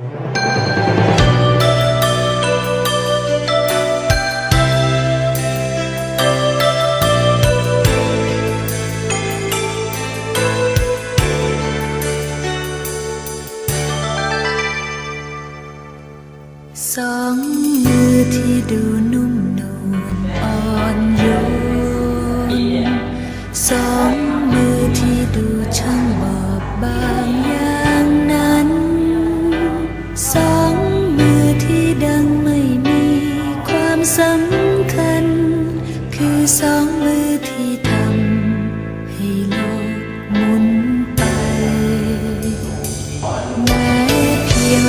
สองมือที่ดูนุ่มนวลอ่อนโยน สองมือที่ดูช่างบอบบาง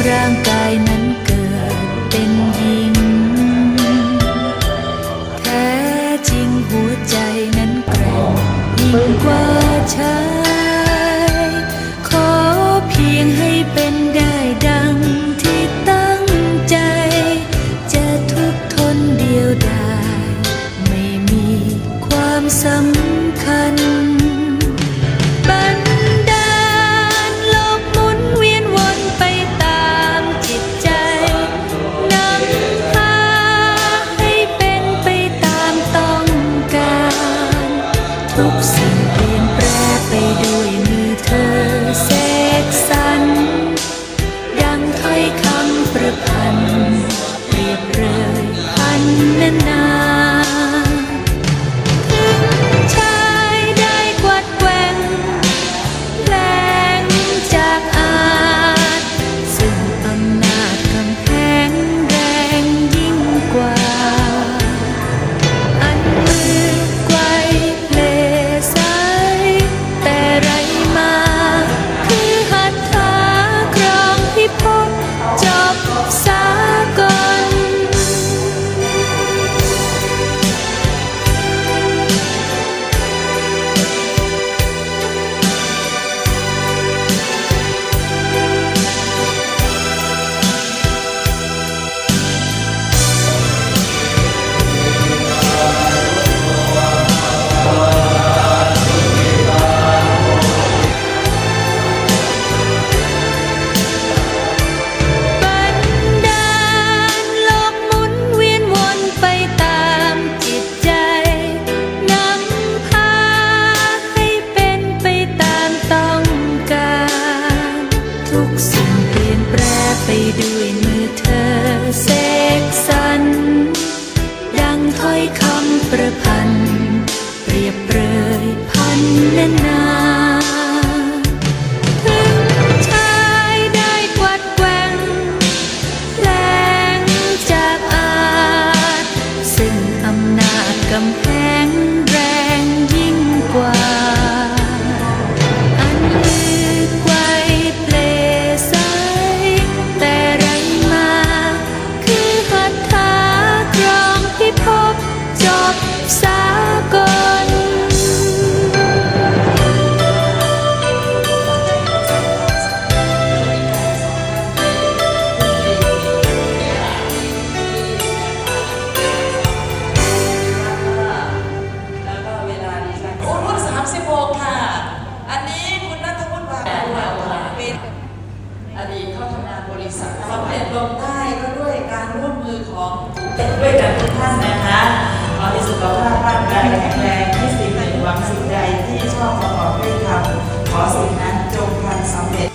ร่างกายนั้นเกิดเป็นหญิง แท้จริงหัวใจนั้นแกร่งยิ่งกว่าชา พัน ทุกสิ่งเปลี่ยนแปรไปด้วยมือเธอเสกสรรดังถ้อยคำประพันธ์เปรียบเปรยพันนานาถึงชายได้กวัดแกว่งแปลงจากอาจซึ่งอำนาจกำแพงแรงยิ่งกว่า มใต้ก็ด้วยการร่วมมือของด้วยกันทุกท่านนะคะขอให้สุขภาพร่างกายแข็งแรงที่สิ่งหนึ่งหวังสิ่งใดที่ชอบประกอบด้วยธรรมขอสิ่งนั้นจงพันสำเร็จ